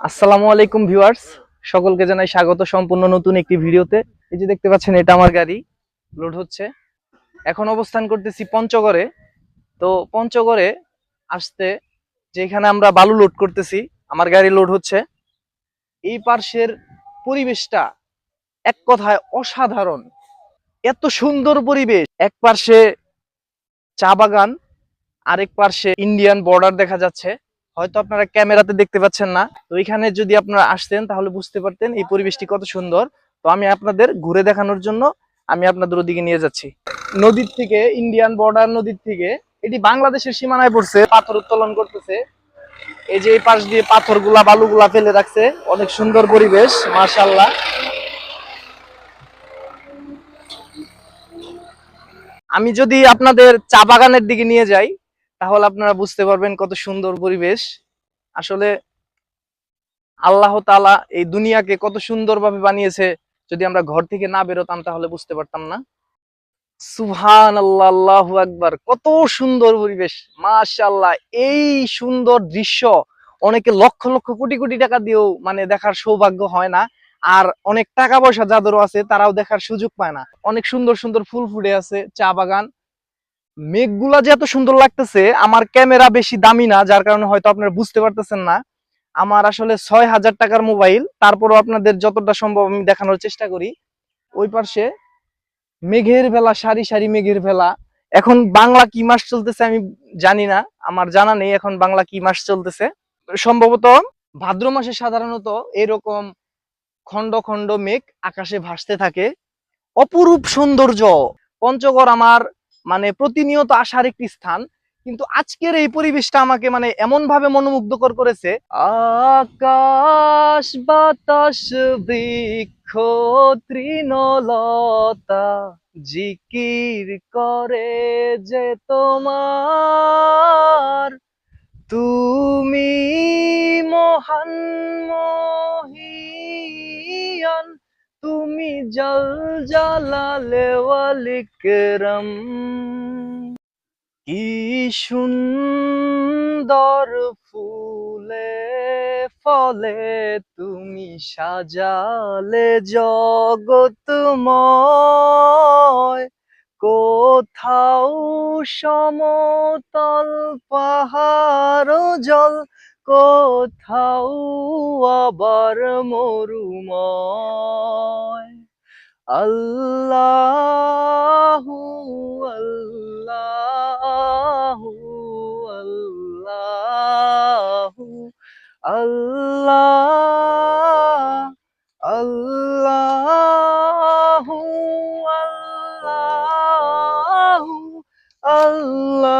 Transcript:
আসসালামু আলাইকুম ভিউয়ার্স। সকলকে জানাই স্বাগত সম্পূর্ণ নতুন একটি ভিডিওতে। এই যে দেখতে পাচ্ছেন, এটা আমার গাড়ি। লোড হচ্ছে। এখন অবস্থান করতেছি পঞ্চগড়ে। তো পঞ্চগড়ে আসতে যেখানে আমরা বালু লোড করতেছি, আমার গাড়ি লোড হচ্ছে। এই পার্শ্বের পরিবেশটা এক কথায় অসাধারণ। এত সুন্দর পরিবেশ। এক পার্শ্বে চা বাগান, আরেক পার্শ্বে ইন্ডিয়ান বর্ডার দেখা যাচ্ছে। হয়তো আপনারা ক্যামেরাতে দেখতে পাচ্ছেন না। তো এখানে যদি আপনারা আসতেন, তাহলে বুঝতে পারতেন এই পরিবেশটি কত সুন্দর। তো আমি আপনাদের ঘুরে দেখানোর জন্য আমি আপনাদের ওদিকে নিয়ে যাচ্ছি। নদীর থেকে ইন্ডিয়ান বর্ডার নদীর থেকে, এটি বাংলাদেশের সীমানায় পড়ছে, পাথর উত্তোলন করতেছে। এই যে এই পাশ দিয়ে পাথরগুলা, বালুগুলা ফেলে রাখছে, অনেক সুন্দর পরিবেশ মাশাল্লাহ আমি যদি আপনাদের চা বাগানের দিকে নিয়ে যাই তাহলে আপনারা বুঝতে পারবেন কত সুন্দর পরিবেশ। আসলে আল্লাহ তাআলা এই দুনিয়াকে কত সুন্দরভাবে বানিয়েছে। যদি আমরা ঘর থেকে না বেরোতাম তাহলে বুঝতে পারতাম না। সুহান আল্লাহ আল্লাহু আকবার, কত সুন্দর পরিবেশ। মাশাআল্লাহ, এই সুন্দর দৃশ্য অনেকে লক্ষ লক্ষ কোটি কোটি টাকা দিয়েও মানে দেখার সৌভাগ্য হয় না। আর অনেক টাকা পয়সা যাদেরও আছে, তারাও দেখার সুযোগ পায় না। অনেক সুন্দর সুন্দর ফুল ফুটে আছে, চা বাগান। মেঘগুলা যে এত সুন্দর লাগতেছে, আমার ক্যামেরা বেশি দামি না, যার কারণে হয়তো আপনারা বুঝতে পারতেছেন না। আমার আসলে ছয় হাজার টাকার মোবাইল, তারপরও আপনাদের যতটা সম্ভব আমি দেখানোর চেষ্টা করি। ওই পাশে মেঘের ভেলা, সারি সারি মেঘের ভেলা। এখন বাংলা কি মাস চলতেছে আমি জানি না, আমার জানা নেই এখন বাংলা কি মাস চলতেছে। সম্ভবত ভাদ্র মাসে সাধারণত এরকম খন্ড খন্ড মেঘ আকাশে ভাসতে থাকে। অপরূপ সৌন্দর্য। পঞ্চগড় আমার মানে প্রতিনিয়ত আসার একটি স্থান। কিন্তু আজকের এই পরিবেশটা আমাকে মানে এমন ভাবে মনোমুগ্ধকর করেছে। আকাশ, বাতাস, বৃক্ষ, তৃণলতা জিকির করে যে তোমার। তুমি মহান তুমি জল জালালে ওয়ালিকরম কি সুন্দর ফুলে ফলে তুমি সাজালে জগৎময় কোথাও সমতল পাহাড় জল কোথাও আবার মরুময় আল্লাহু আল্লাহু আল্লাহু আল্লাহ আল্লাহু আল্লাহু